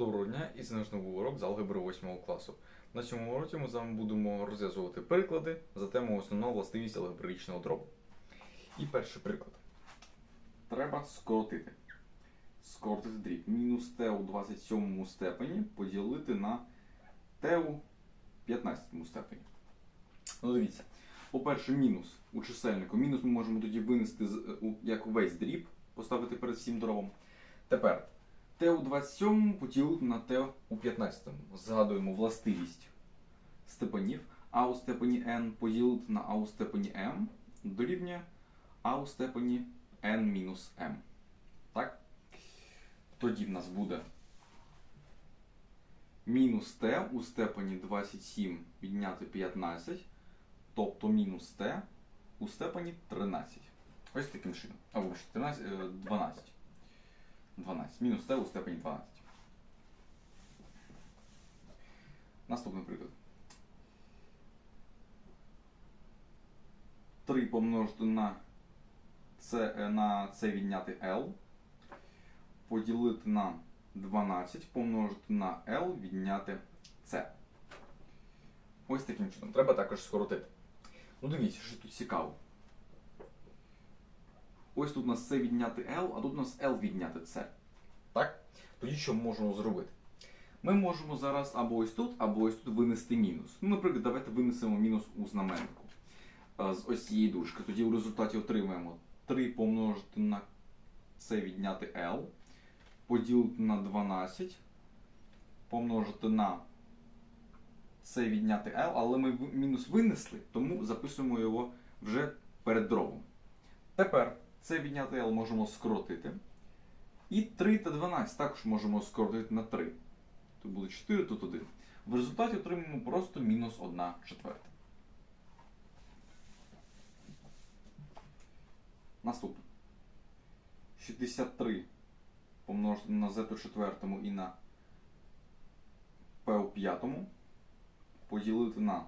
Доброго дня і це наш новий урок з алгебри 8 класу. На цьому уроці ми з вами будемо розв'язувати приклади за темою основна властивість алгебраїчного дробу. І перший приклад. Треба скоротити. Скоротити дріб. Мінус t у 27 степені поділити на t у 15 степені. Ну, дивіться. По-перше, мінус у чисельнику. Мінус ми можемо тоді винести як весь дріб, поставити перед всім дробом. Тепер Т у 27 поділити на Т у 15. Згадуємо властивість степенів. А у степені n поділити на А у степені m дорівнює А у степені n мінус m. Так? Тоді в нас буде мінус t у степені 27 відняти 15, тобто мінус t у степені 13. Ось таким чином. А, вибачте, 13, е, 12. 12. Мінус t у степені 12. Наступний приклад. 3 помножити на це, е, на це відняти L. Поділити на 12 помножити на L відняти C. Ось таким чином. Треба також скоротити. Ну дивіться, що тут цікаво. Ось тут у нас С відняти L, а тут у нас L відняти C. Так? Тоді що ми можемо зробити? Ми можемо зараз або ось тут, або ось тут винести мінус. Ну, наприклад, давайте винесемо мінус у знаменнику е, з ось цієї дужки. Тоді в результаті отримаємо 3 помножити на С відняти L, поділити на 12, помножити на С відняти L, але ми мінус винесли, тому записуємо його вже перед дробом. Тепер це відняти L можемо скоротити. І 3 та 12 також можемо скоротити на 3. Тут буде 4, тут 1. В результаті отримаємо просто мінус 1 четверта. Наступне. 63 помножити на z у четвертому і на p у п'ятому. Поділити на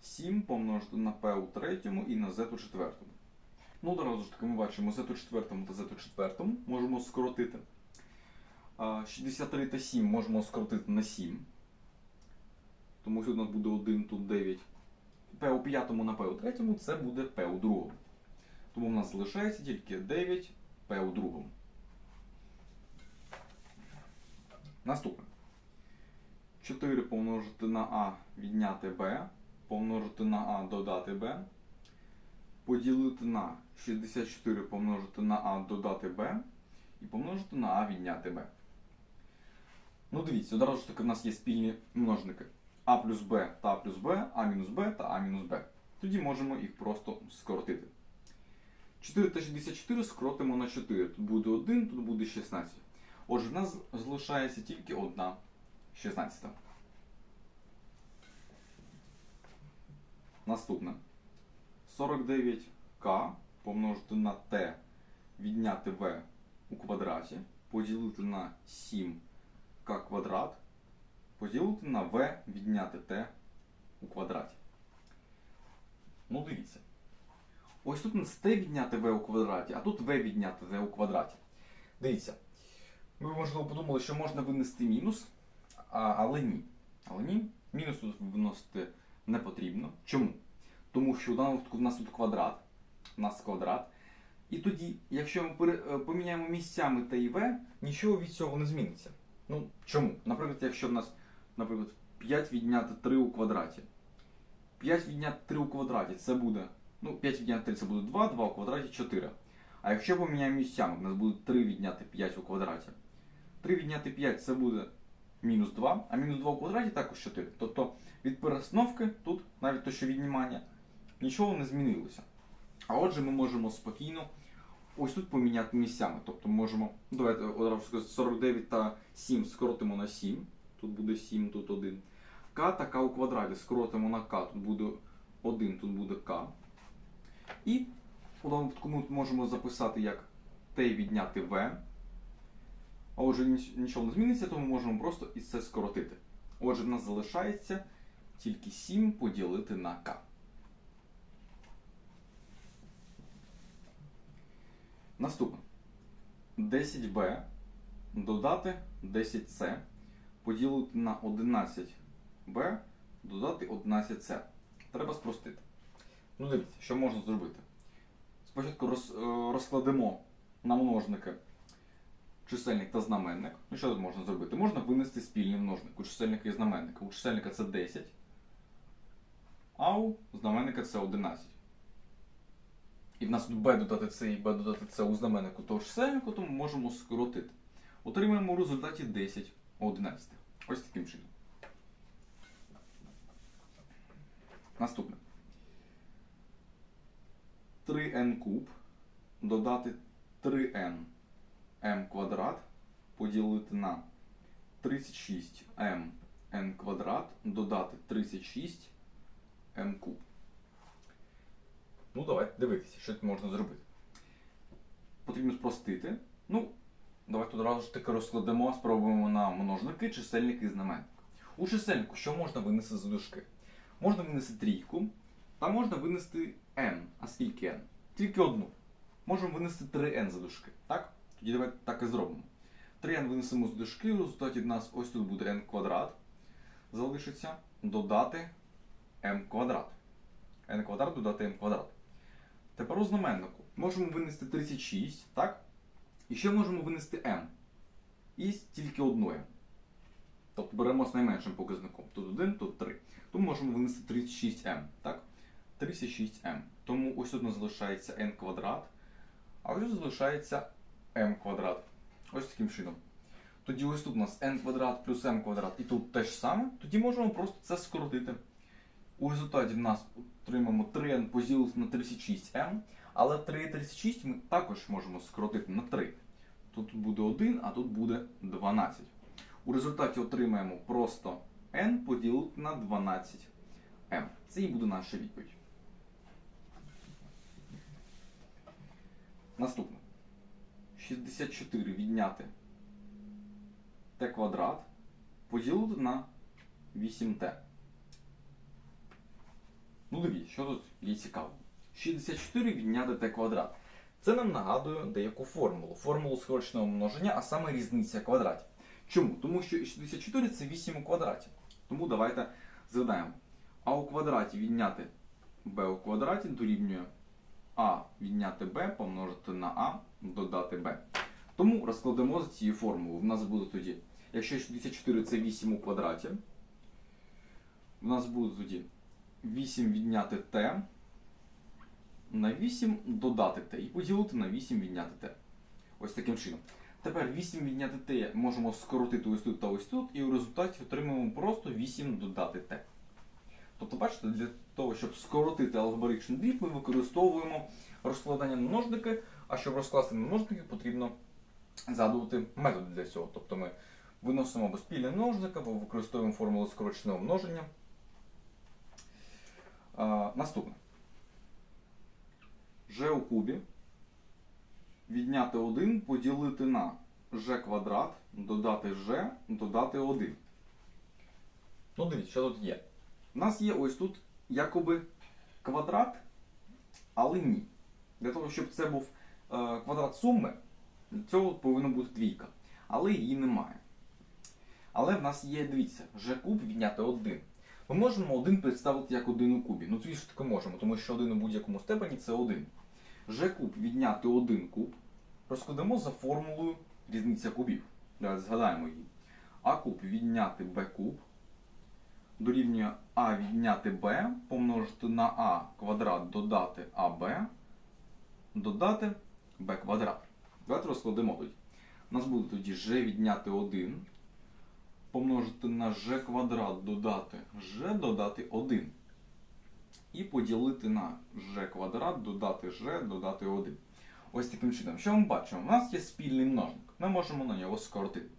7 помножити на p у третьому і на z у четвертому. Ну, одразу ж таки ми бачимо z у четвертому та z у четвертому можемо скоротити. 63 та 7 можемо скоротити на 7. Тому що у нас буде 1, тут 9. P у п'ятому на P у третьому це буде P у другому. Тому в нас залишається тільки 9 P у другому. Наступне. 4 помножити на А відняти Б, помножити на А додати Б, поділити на 64 помножити на А додати Б і помножити на А відняти Б. Ну дивіться, одразу ж таки в нас є спільні множники. А плюс Б та А плюс Б, А мінус Б та А мінус Б. Тоді можемо їх просто скоротити. 4 та 64 скоротимо на 4. Тут буде 1, тут буде 16. Отже, в нас залишається тільки одна 16. Наступне. 49к помножити на t відняти v у квадраті, поділити на 7к квадрат, поділити на v відняти t у квадраті. Ну, дивіться. Ось тут у нас t відняти v у квадраті, а тут v відняти v у квадраті. Дивіться. Ви, можливо, подумали, що можна винести мінус, а, але ні. Але ні, мінус тут виносити не потрібно. Чому? Тому що в даному випадку в нас тут квадрат. У нас квадрат. І тоді, якщо ми е, поміняємо місцями Т і В, нічого від цього не зміниться. Ну, чому? Наприклад, якщо в нас, наприклад, 5 відняти 3 у квадраті. 5 відняти 3 у квадраті це буде. Ну, 5 відняти 3 це буде 2, 2 у квадраті 4. А якщо поміняємо місцями, в нас буде 3 відняти 5 у квадраті. 3 відняти 5 це буде мінус 2, а мінус 2 у квадраті також 4. Тобто від перестановки тут, навіть то, що віднімання, нічого не змінилося. А отже, ми можемо спокійно ось тут поміняти місцями. Тобто можемо, давайте одразу сказати, 49 та 7 скоротимо на 7. Тут буде 7, тут 1. К та К у квадраті скоротимо на К, тут буде 1, тут буде К. І у даному випадку ми можемо записати як Т відняти В. А отже, нічого не зміниться, тому можемо просто і це скоротити. Отже, в нас залишається тільки 7 поділити на К. Наступне. 10b додати 10c поділити на 11b, додати 11c. Треба спростити. Ну дивіться, що можна зробити. Спочатку роз, е, розкладемо на множники чисельник та знаменник. Ну що тут можна зробити? Можна винести спільний множник у чисельника і знаменника. У чисельника це 10, а у знаменника це 11. І в нас тут b додати c і b додати c у знаменнику того ж чисельнику, то ми можемо скоротити. Отримаємо у результаті 10 11. Ось таким чином. Наступне. 3n куб додати 3n m квадрат поділити на 36m n квадрат додати 36 m куб. Ну, давайте дивитися, що тут можна зробити. Потрібно спростити. Ну, давайте одразу ж таки розкладемо, спробуємо на множники, чисельники і знаменник. У чисельнику що можна винести за дужки? Можна винести трійку, та можна винести n. А скільки n? Тільки одну. Можемо винести 3n за дужки. Так? Тоді давайте так і зробимо. 3n винесемо з дужки, в результаті в нас ось тут буде n квадрат. Залишиться додати m квадрат. n квадрат додати m квадрат. Тепер у знаменнику можемо винести 36, так? І ще можемо винести m. І тільки одну m. Тобто беремо з найменшим показником. Тут 1, тут 3. Тому можемо винести 36m. Так? 36m. Тому ось тут нас залишається n квадрат, а ось тут залишається m квадрат. Ось таким чином. Тоді ось тут у нас n квадрат плюс m квадрат і тут те ж саме, тоді можемо просто це скоротити. У результаті в нас отримаємо 3n поділити на 36m, але 3 і 36 ми також можемо скоротити на 3. Тут буде 1, а тут буде 12. У результаті отримаємо просто n поділити на 12m. Це і буде наша відповідь. Наступне. 64 відняти t квадрат поділити на 8t. Ну дивіться, що тут є цікаво. 64 відняти t квадрат. Це нам нагадує деяку формулу. Формулу скороченого множення, а саме різниця квадратів. Чому? Тому що 64 це 8 у квадраті. Тому давайте згадаємо. А у квадраті відняти b у квадраті дорівнює а відняти b помножити на а додати b. Тому розкладемо за цією формулою. У нас буде тоді, якщо 64 це 8 у квадраті, у нас буде тоді 8 відняти t на 8 додати t і поділити на 8 відняти t. Ось таким чином. Тепер 8 відняти t можемо скоротити ось тут та ось тут, і у результаті отримаємо просто 8 додати t. Тобто, бачите, для того, щоб скоротити алгоритмічний дріб, ми використовуємо розкладання на множники, а щоб розкласти на множники, потрібно згадувати метод для цього. Тобто ми виносимо або спільний множник, або використовуємо формулу скороченого множення. А, наступне. g у кубі відняти 1 поділити на g квадрат, додати g, додати 1. Ну, дивіться, що тут є. У нас є ось тут якоби квадрат, але ні. Для того, щоб це був е, квадрат суми, для цього повинна бути двійка. Але її немає. Але в нас є, дивіться, g куб відняти 1. Ми можемо 1 представити як 1 у кубі. Ну, звісно таки можемо, тому що 1 у будь-якому степені це 1. g куб відняти 1 куб розкладемо за формулою різниця кубів. Давайте згадаємо її. А куб відняти b куб дорівнює а відняти b помножити на а квадрат додати аб додати b квадрат. Давайте розкладемо тоді. У нас буде тоді g відняти 1 помножити на g квадрат додати g додати 1. І поділити на g квадрат додати g додати 1. Ось таким чином. Що ми бачимо? У нас є спільний множник. Ми можемо на нього скоротити.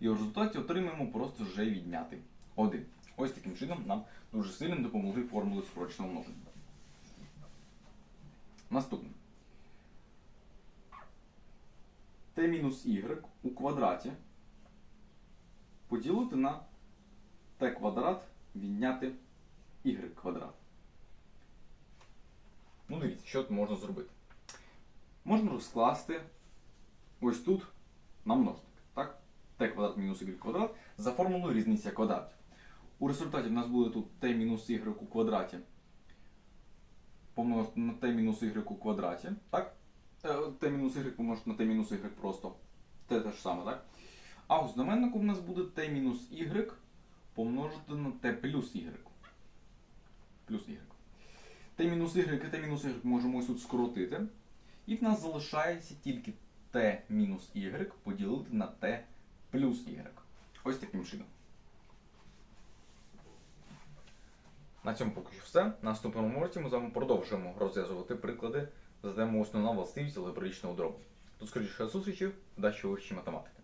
І в результаті отримаємо просто g відняти 1. Ось таким чином нам дуже сильно допомогли формули скороченого множення. Наступне. t-y у квадраті поділити на t квадрат відняти y квадрат. Ну, дивіться, що тут можна зробити. Можна розкласти ось тут на множник. Так? t квадрат мінус y квадрат за формулою різниця квадратів. У результаті в нас буде тут t мінус y у квадраті помножити на t мінус y у квадраті, так? Е, t мінус y помножити на t мінус y просто. Те те ж саме, так? А у знаменнику в нас буде t мінус y помножити на t плюс y. Плюс y. t мінус y і t мінус y можемо ось тут скоротити. І в нас залишається тільки t мінус y поділити на t плюс y. Ось таким чином. На цьому поки що все. На наступному уроці ми з вами продовжуємо розв'язувати приклади, задаємо основна властивість алгебраїчного дробу. До скорішої зустрічі, вдачі у математики.